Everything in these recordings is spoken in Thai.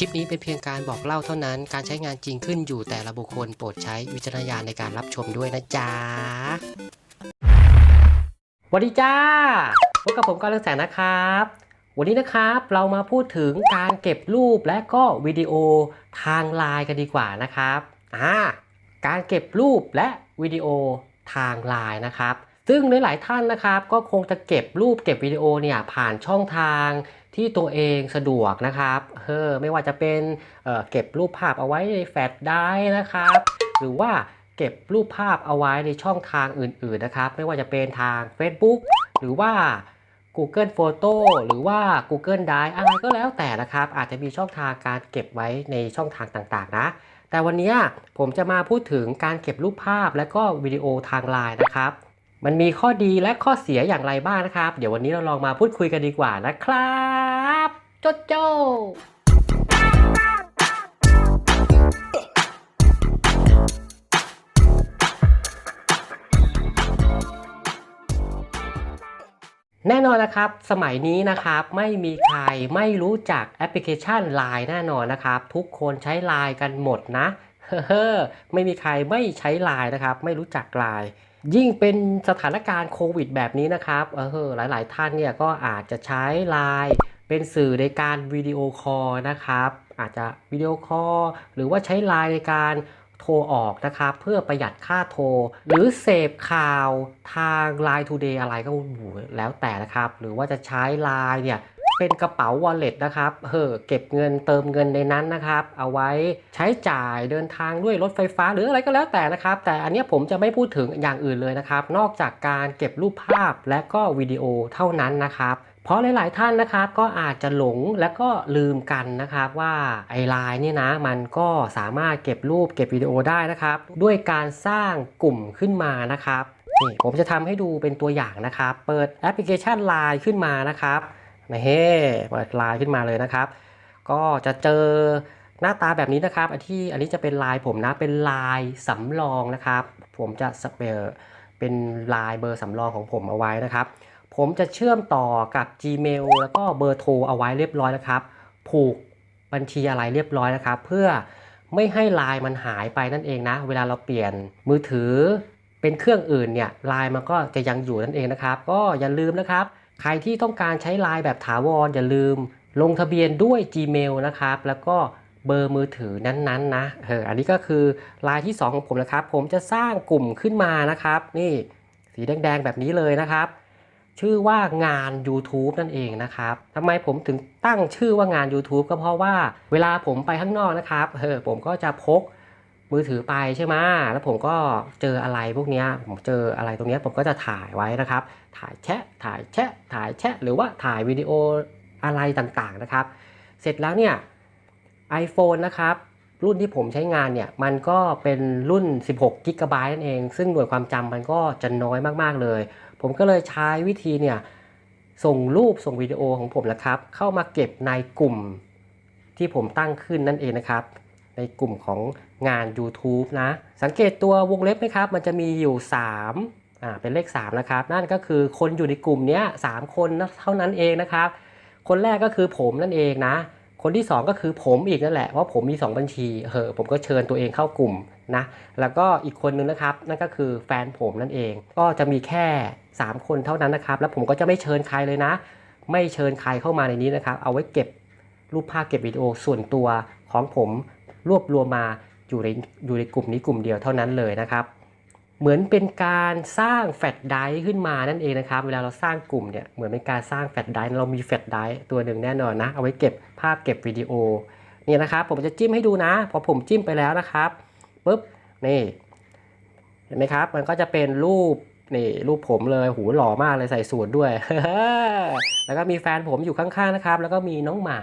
คลิปนี้เป็นเพียงการบอกเล่าเท่านั้น การใช้งานจริงขึ้นอยู่แต่ละบุคคลโปรดใช้วิจารณญาณในการรับชมด้วยนะจ๊ะสวัสดีจ้า พบกับผมก้าวเรืองแสงนะครับ วันนี้นะครับเรามาพูดถึงการเก็บรูปและก็วิดีโอทางไลน์กันดีกว่านะครับ อ่า การเก็บรูปและวิดีโอทางไลน์นะครับ ซึ่งหลายๆท่านนะครับก็คงจะเก็บรูปเก็บวิดีโอเนี่ยผ่านช่องทางที่ตัวเองสะดวกนะครับเออไม่ว่าจะเป็นเเก็บรูปภาพเอาไว้ในแฟลชไดรฟ์นะครับ หรือว่าเก็บรูปภาพเอาไว้ในช่องทางอื่น ๆนะครับ ไม่ว่าจะเป็นทาง Facebook หรือว่า Google Photo หรือว่า Google Drive อะไรก็แล้วแต่นะครับ อาจจะมีช่องทางการเก็บไว้ในช่องทางต่างๆ นะ แต่วันนี้ผมจะมาพูดถึงการเก็บรูปภาพและก็วิดีโอทางไลน์นะครับ มันมีข้อดีและข้อเสียอย่างไรบ้างนะครับ เดี๋ยววันนี้เราลองมาพูดคุยกันดีกว่านะครับโจโจแน่นอนนะครับ สมัยนี้นะครับไม่มีใครไม่รู้จักแอปพลิเคชัน Line แน่นอนนะครับ ทุกคนใช้ Line กันหมดนะ เฮ้อไม่มีใครไม่ใช้ Line นะครับ ไม่รู้จัก Line ยิ่งเป็นสถานการณ์โควิดแบบนี้นะครับเออหลาย ๆ ท่านเนี่ยก็อาจจะใช้ Line เป็นสื่อในการวิดีโอคอลนะครับ อาจจะวิดีโอคอลหรือว่าใช้ Line ในการโทรออกนะครับ เพื่อประหยัดค่าโทร หรือเสพข่าวทาง Line Today อะไรก็แล้วแต่นะครับ หรือว่าจะใช้ Line เนี่ย เป็นกระเป๋า wallet นะครับเออเก็บเงินเติมเงินในนั้นนะครับ เอาไว้ใช้จ่ายเดินทางด้วยรถไฟฟ้าหรืออะไรก็แล้วแต่นะครับ แต่อันนี้ผมจะไม่พูดถึงอย่างอื่นเลยนะครับ นอกจากการเก็บรูปภาพและก็วิดีโอเท่านั้นนะครับเพราะหลาย ๆ ท่านนะครับก็อาจจะหลงและก็ลืมกันนะครับว่าไอไลน์นี่นะมันก็สามารถเก็บรูปเก็บวิดีโอได้นะครับ ด้วยการสร้างกลุ่มขึ้นมานะครับนี่ผมจะทำให้ดูเป็นตัวอย่างนะครับ เปิดแอปพลิเคชัน Line ขึ้นมานะครับ นะเฮ้เปิด Line ขึ้นมาเลยนะครับ ก็จะเจอหน้าตาแบบนี้นะครับอันที่อันนี้จะเป็นไลน์ผมนะเป็นไลน์สำรองนะครับ ผมจะสเปรเป็นไลน์เบอร์สำรองของผมเอาไว้นะครับ ผมจะเชื่อมต่อกับ Gmail แล้วก็เบอร์โทรเอาไว้เรียบร้อยนะครับ ผูกบัญชีอะไรเรียบร้อยนะครับ เพื่อไม่ให้ไลน์มันหายไปนั่นเองนะ เวลาเราเปลี่ยนมือถือเป็นเครื่องอื่นเนี่ยไลน์มันก็จะยังอยู่นั่นเองนะครับ ก็อย่าลืมนะครับ ใครที่ต้องการใช้ไลน์แบบถาวรอย่าลืม ลงทะเบียนด้วย Gmail นะครับ แล้วก็เบอร์มือถือนั้นๆนะเอออันนี้ก็คือไลน์ที่ 2 ของผมนะครับ ผมจะสร้างกลุ่มขึ้นมานะครับ นี่สีแดงๆแบบนี้เลยนะครับ ชื่อว่างาน YouTube นั่นเองนะครับทำไมผมถึงตั้งชื่อว่างาน YouTube ก็เพราะว่าเวลาผมไปข้างนอกนะครับเออผมก็จะพกมือถือไปใช่ไหมแล้วผมก็เจออะไรพวกนี้ผมเจออะไรตรงนี้ผมก็จะถ่ายไว้นะครับ ถ่ายแชะถ่ายแชะถ่ายแชะหรือว่าถ่ายวิดีโออะไรต่างๆนะครับ เสร็จแล้วเนี่ย iPhone นะครับ รุ่นที่ผมใช้งานเนี่ย มันก็เป็นรุ่น 16 g b นั่นเอง ซึ่งหน่วยความจำมันก็จะน้อยมากๆเลย ผมก็เลยใช้วิธีเนี่ย ส่งรูปส่งวิดีโอของผมนะครับ เข้ามาเก็บในกลุ่มที่ผมตั้งขึ้นนั่นเองนะครับ ในกลุ่มของงาน YouTube นะ สังเกตตัววงเล็บไหมครับ มันจะมีอยู่ 3 อ่าเป็นเลข3นะครับนั่นก็คือคนอยู่ในกลุ่มนี้ย3คนเท่านั้นเองนะครับ คนแรกก็คือผมนั่นเองนะ คนที่ 2 ก็คือผมอีกนั่นแหละเพราะผมมี 2 บัญชีเออผมก็เชิญตัวเองเข้ากลุ่มนะแล้วก็อีกคนนึงนะครับนั่นก็คือแฟนผมนั่นเอง ก็จะมีแค่ 3 คนเท่านั้นนะครับ แล้วผมก็จะไม่เชิญใครเลยนะ ไม่เชิญใครเข้ามาในนี้นะครับ เอาไว้เก็บรูปภาพเก็บวิดีโอส่วนตัวของผมรวบรวมมาอยู่ในอยู่ในกลุ่มนี้กลุ่มเดียวเท่านั้นเลยนะครับ เหมือนเป็นการสร้างแฟลชไดร์ขึ้นมานั่นเองนะครับ เวลาเราสร้างกลุ่มเนี่ยเหมือนเป็นการสร้างแฟลชไดร์เรามีแฟลชไดร์ตัวหนึ่งแน่นอนนะ เอาไว้เก็บภาพเก็บวิดีโอเนี่ยนะครับ ผมจะจิ้มให้ดูนะ พอผมจิ้มไปแล้วนะครับปุ๊บนี่เห็นไหมครับ มันก็จะเป็นรูปนี่รูปผมเลยหูหล่อมากเลยใส่สูทด้วย แล้วก็มีแฟนผมอยู่ข้างๆนะครับ แล้วก็มีน้องหมา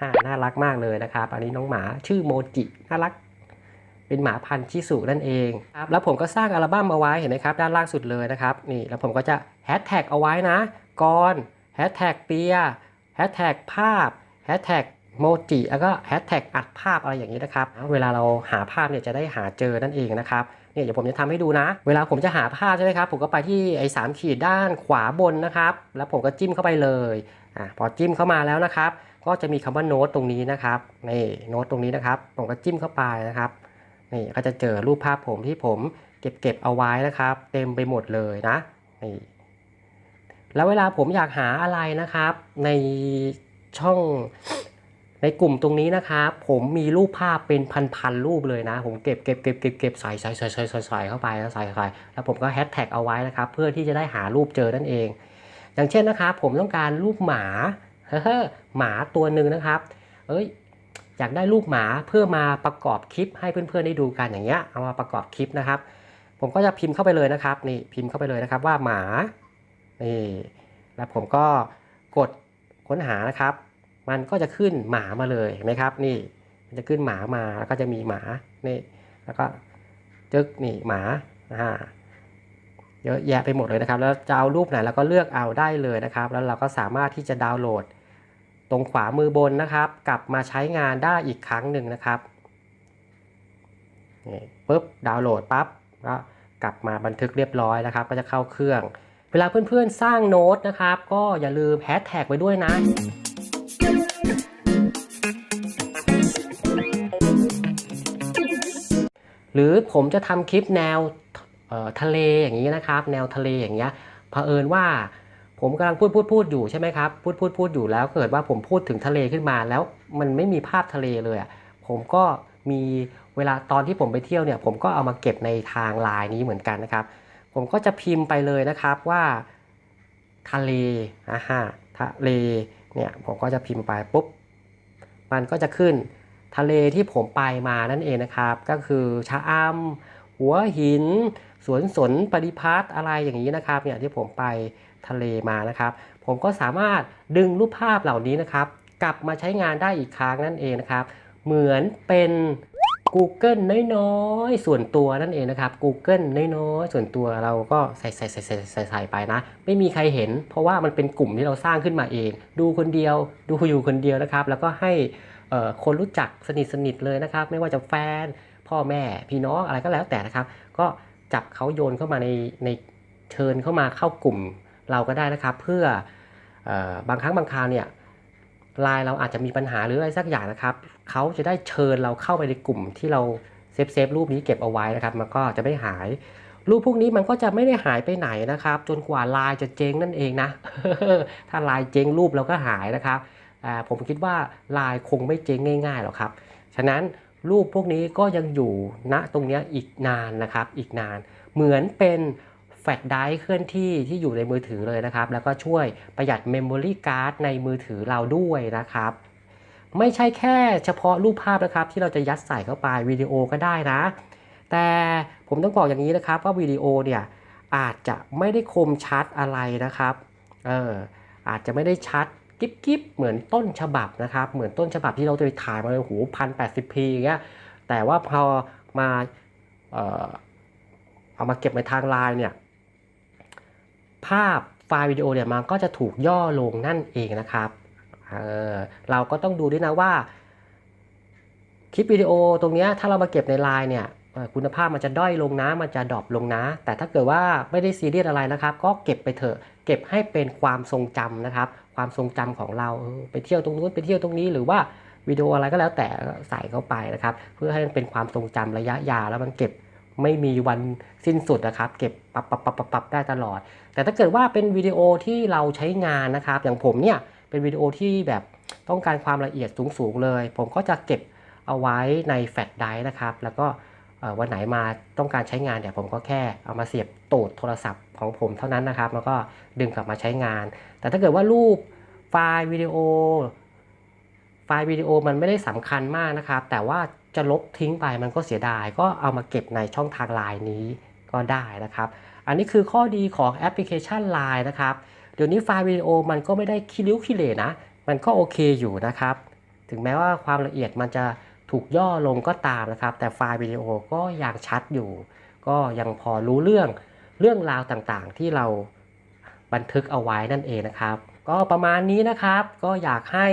ฮ่าน่ารักมากเลยนะครับ อันนี้น้องหมาชื่อโมจิน่ารัก เป็นหมาพันธุ์ชิสุนั่นเองครับแล้วผมก็สร้างอัลบั้มเอาไว้เห็นไหมครับด้านล่างสุดเลยนะครับนี่แล้วผมก็จะแฮชแท็กเอาไว้นะกอนแฮชแท็กเปียแฮชแท็กภาพแฮชแท็กโมจิแล้วก็แฮชแท็กอัดภาพอะไรอย่างนี้นะครับ เวลาเราหาภาพเนี่ยจะได้หาเจอนั่นเองนะครับเนี่ยเดี๋ยวผมจะทำให้ดูนะ เวลาผมจะหาภาพใช่ไหมครับ ผมก็ไปที่ไอ้สามขีดด้านขวาบนนะครับ แล้วผมก็จิ้มเข้าไปเลยอะพอจิ้มเข้ามาแล้วนะครับ ก็จะมีคำว่าโน้ตตรงนี้นะครับนี่โน้ตตรงนี้นะครับ ผมก็จิ้มเข้าไปนะครับ นี่ก็จะเจอรูปภาพผมที่ผมเก็บเก็บเอาไว้นะครับ เต็มไปหมดเลยนะนี่แล้วเวลาผมอยากหาอะไรนะครับ ในช่องในกลุ่มตรงนี้นะครับ ผมมีรูปภาพเป็นพันๆรูปเลยนะ ผมเก็บเก็บเก็บเก็บเก็บใส่ใส่ใส่ใส่ใส่ใส่เข้าไปแล้วใส่ใส่แล้วผมก็แฮชแท็กเอาไว้นะครับ เพื่อที่จะได้หารูปเจอนั่นเอง อย่างเช่นนะครับ ผมต้องการรูปหมาเฮ้อหมาตัวหนึ่งนะครับ เอ้ย อยากได้รูปหมาเพื่อมาประกอบคลิปให้เพื่อนๆได้ดูกันอย่างเงี้ยเอามาประกอบคลิปนะครับ ผมก็จะพิมพ์เข้าไปเลยนะครับนี่พิมพ์เข้าไปเลยนะครับว่าหมานี่แล้วผมก็กดค้นหานะครับ มันก็จะขึ้นหมามาเลยเห็นไหมครับนี่มันจะขึ้นหมามาแล้วก็จะมีหมานี่แล้วก็จึกนี่หมาอ่าเยอะแยะไปหมดเลยนะครับ แล้วจะเอารูปไหนเราก็เลือกเอาได้เลยนะครับ แล้วเราก็สามารถที่จะดาวน์โหลด รงขวามือบนนะครับ กลับมาใช้งานได้อีกครั้งหนึ่งนะครับนี่ปุ๊บดาวน์โหลดปั๊บก็กลับมาบันทึกเรียบร้อยนะครับ ก็จะเข้าเครื่อง เวลาเพื่อนๆสร้างโน้ตนะครับ ก็อย่าลืมแฮชแท็กไว้ด้วยนะหรือผมจะทำคลิปแนวทะเลอย่างนี้นะครับ แนวทะเลอย่างเงี้ยเผอิญว่า ผมกำลังพูดพูดพูดอยู่ใช่ไหมครับพูดพูดพูดอยู่แล้วเกิดว่าผมพูดถึงทะเลขึ้นมาแล้วมันไม่มีภาพทะเลเลยอะผมก็มีเวลาตอนที่ผมไปเที่ยวเนี่ย ผมก็เอามาเก็บในทางไลน์นี้เหมือนกันนะครับ ผมก็จะพิมพ์ไปเลยนะครับว่า ทะเลอ่าฮะทะเลเนี่ยผมก็จะพิมพ์ไปปุ๊บมันก็จะขึ้นทะเลที่ผมไปมานั่นเองนะครับ ก็คือชะอำหัวหิน สวนสนปริพัฒน์อะไรอย่างนี้นะครับเนี่ยที่ผมไป ทะเลมานะครับ ผมก็สามารถดึงรูปภาพเหล่านี้นะครับ กลับมาใช้งานได้อีกครั้งนั่นเองนะครับ เหมือนเป็น Google น้อยๆ ส่วนตัวนั่นเองนะครับ Google น้อยๆ ส่วนตัวเราก็ใส่ใส่ใส่ใส่ใส่ใส่ไปนะ ไม่มีใครเห็น เพราะว่ามันเป็นกลุ่มที่เราสร้างขึ้นมาเอง ดูคนเดียว ดูอยู่คนเดียวนะครับ แล้วก็ให้คนรู้จักสนิทสนิทเลยนะครับ ไม่ว่าจะแฟน พ่อแม่ พี่น้องอะไรก็แล้วแต่นะครับ ก็จับเขาโยนเข้ามาในในเชิญเข้ามาเข้ากลุ่ม เราก็ได้นะครับ เพื่อออบางครั้งบางคราวเนี่ยไลน์เราอาจจะมีปัญหาหรืออะไรสักอย่างนะครับเขาจะได้เชิญเราเข้าไปในกลุ่มที่เราเซฟเซฟรูปนี้เก็บเอาไว้นะครับ มันก็จะไม่หาย รูปพวกนี้มันก็จะไม่ได้หายไปไหนนะครับ จนกว่าลน์จะเจ๊งนั่นเองนะ ถ้าลน์เจ๊งรูปเราก็หายนะครับผมคิดว่าลน์คงไม่เจ๊งง่ายๆหรอกครับ ฉะนั้นรูปพวกนี้ก็ยังอยู่ณตรงนี้อีกนานนะครับ อีกนาน เหมือนเป็น แฟลชไดร์เคลื่อนที่ที่อยู่ในมือถือเลยนะครับ แล้วก็ช่วยประหยัดเมมโมรี่การ์ดในมือถือเราด้วยนะครับ ไม่ใช่แค่เฉพาะรูปภาพนะครับ ที่เราจะยัดใส่เข้าไปวิดีโอก็ได้นะ แต่ผมต้องบอกอย่างนี้นะครับว่าวิดีโอเนี่ยอาจจะไม่ได้คมชัดอะไรนะครับเอออาจจะไม่ได้ชัดกิ๊บกิ๊บเหมือนต้นฉบับนะครับ เหมือนต้นฉบับที่เราจะไปถ่ายมาเลยโอ้โหพันแปดสิบพีอย่างเงี้ยแต่ว่าพอมาเอ่อเอามาเก็บในทางไลน์เนี่ย ภาพไฟล์วิดีโอเนี่ยมันก็จะถูกย่อลงนั่นเองนะครับเเราก็ต้องดูด้วยนะว่า คลิปวิดีโอตรงเนี้ยถ้าเรามาเก็บในไลน์เนี่ยคุณภาพมันจะด้อยลงนะ มันจะดรอปลงนะ แต่ถ้าเกิดว่าไม่ได้ซีเรียสอะไรนะครับ ก็เก็บไปเถอะ เก็บให้เป็นความทรงจำนะครับ ความทรงจำของเรา ไปเที่ยวตรงนู้นไปเที่ยวตรงนี้ หรือว่าวิดีโออะไรก็แล้วแต่ใส่เข้าไปนะครับ เพื่อให้มันเป็นความทรงจำระยะยาวแล้วมันเก็บ ไม่มีวันสิ้นสุดนะครับ เก็บปรับปรับปับปับปับได้ตลอด แต่ถ้าเกิดว่าเป็นวิดีโอที่เราใช้งานนะครับ อย่างผมเนี่ยเป็นวิดีโอที่แบบต้องการความละเอียดสูงๆเลย ผมก็จะเก็บเอาไว้ในแฟลชไดรฟ์นะครับ แล้วก็วันไหนมาต้องการใช้งานเนี่ยวผมก็แค่เอามาเสียบตูดโทรศัพท์ของผมเท่านั้นนะครับ แล้วก็ดึงกลับมาใช้งาน แต่ถ้าเกิดว่ารูปไฟล์วิดีโอ ไฟล์วิดีโอมันไม่ได้สำคัญมากนะครับ แต่ว่า จะลบทิ้งไปมันก็เสียดาย ก็เอามาเก็บในช่องทางไลน์นี้ก็ได้นะครับ อันนี้คือข้อดีของแอปพลิเคชัน Line นะครับ เดี๋ยวนี้ไฟล์วิดีโอมันก็ไม่ได้คิริ้วคิเลนะ มันก็โอเคอยู่นะครับ ถึงแม้ว่าความละเอียดมันจะถูกย่อลงก็ตามนะครับ แต่ไฟล์วิดีโอก็ยังชัดอยู่ ก็ยังพอรู้เรื่องเรื่องราวต่างๆ ที่เราบันทึกเอาไว้นั่นเองนะครับ ก็ประมาณนี้นะครับ ก็อยากให้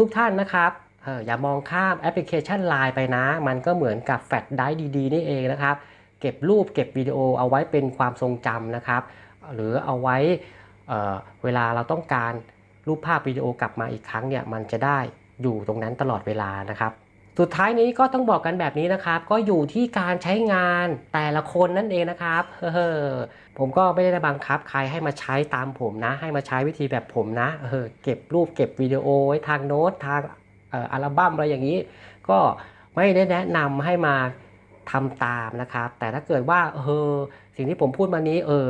ทุกๆท่านนะครับ อออย่ามองข้ามแอปพลิเคชัน Line ไปนะ มันก็เหมือนกับแฟลชไดร์ดีๆนี่เองนะครับ เก็บรูปเก็บวิดีโอเอาไว้เป็นความทรงจำนะครับ หรือเอาไว้เเวลาเราต้องการรูปภาพวิดีโอกลับมาอีกครั้งเนี่ยมันจะได้อยู่ตรงนั้นตลอดเวลานะครับ สุดท้ายนี้ก็ต้องบอกกันแบบนี้นะครับ ก็อยู่ที่การใช้งานแต่ละคนนั่นเองนะครับเฮ้อผมก็ไม่ได้บังคับใครให้มาใช้ตามผมนะ ให้มาใช้วิธีแบบผมนะเออเก็บรูปเก็บวิดีโอไว้ทางโน้ตทาง อัลบั้มอะไรอย่างนี้ ก็ไม่ได้แนะนำให้มาทำตามนะครับ แต่ถ้าเกิดว่าเออสิ่งที่ผมพูดมานี้เออ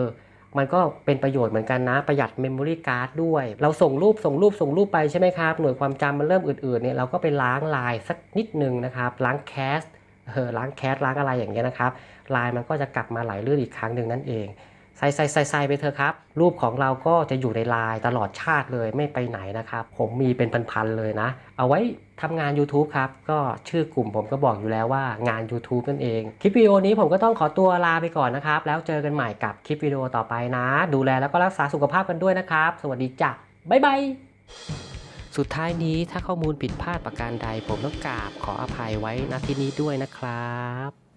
มันก็เป็นประโยชน์เหมือนกันนะ ประหยัดเมมโมรี่การ์ดด้วย เราส่งรูปส่งรูปส่งรูปไปใช่ไหมครับ หน่วยความจำมันเริ่มอืดๆเนี่ยเราก็ไปล้างลายสักนิดนึงนะครับล้างแคสเออล้างแคสล้างอะไรอย่างเงี้ยนะครับลายมันก็จะกลับมาไหลลื่นอีกครั้งหนึ่งนั่นเอง ใส่ใส่ใส่ใส่ไปเถอะครับ รูปของเราก็จะอยู่ในไลน์ตลอดชาติเลยไม่ไปไหนนะครับ ผมมีเป็นพันๆเลยนะ เอาไว้ทำงาน YouTube ครับ ก็ชื่อกลุ่มผมก็บอกอยู่แล้วว่างาน YouTube นั่นเอง คลิปวิดีโอนี้ผมก็ต้องขอตัวลาไปก่อนนะครับ แล้วเจอกันใหม่กับคลิปวิดีโอต่อไปนะ ดูแลแล้วก็รักษาสุขภาพกันด้วยนะครับ สวัสดีจ้ะบ๊ายบายสุดท้ายนี้ถ้าข้อมูลผิดพลาดประการใด ผมต้องกราบขออภัยไว้ณที่นี้ด้วยนะครับ